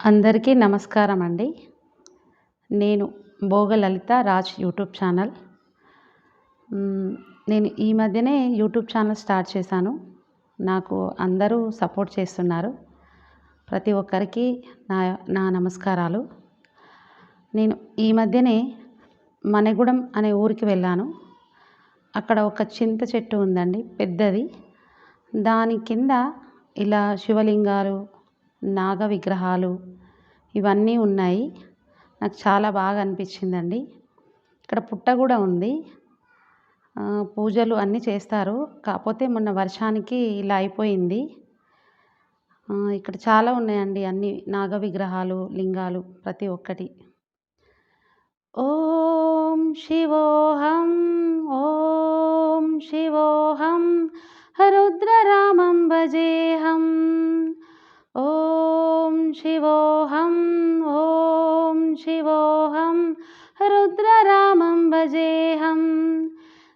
అందరికీ నమస్కారం అండి నేను భోగ లలిత రాజ్ యూట్యూబ్ ఛానల్. నేను ఈ మధ్యనే యూట్యూబ్ ఛానల్ స్టార్ట్ చేశాను. నాకు అందరూ సపోర్ట్ చేస్తున్నారు. ప్రతి ఒక్కరికి నా నా నమస్కారాలు. నేను ఈ మధ్యనే మనగూడెం అనే ఊరికి వెళ్ళాను. అక్కడ ఒక చింత చెట్టు ఉందండి పెద్దది. దాని కింద ఇలా శివలింగాలు నాగ విగ్రహాలు ఇవన్నీ ఉన్నాయి. నాకు చాలా బాగా అనిపించిందండి. ఇక్కడ పుట్ట కూడా ఉంది. పూజలు అన్నీ చేస్తారు. కాకపోతే మొన్న వర్షానికి ఇలా అయిపోయింది. ఇక్కడ చాలా ఉన్నాయండి అన్ని నాగ విగ్రహాలు లింగాలు ప్రతి ఒక్కటి. ఓం శివోహం ఓం శివోహం రుద్రరామం భజేహం. ఓ శివోహం ఓం శివోహం రుద్రరామం భజేహం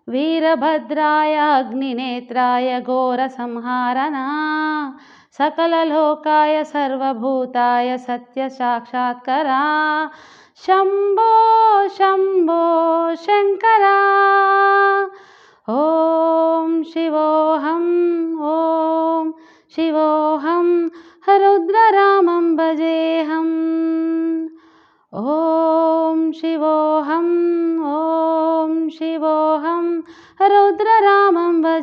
వీరభద్రాయ అగ్నినేత్రాయ ఘోరసంహారణ సకలలోకాయ సర్వభూతాయ సత్యసాక్షాత్కరా శంభో శంభో శంకరా ఓం శివోహం ఓం శివోహం రుద్రరామం భజేహం ఓం శివోహం ఓం శివోహం రుద్రరామం భజే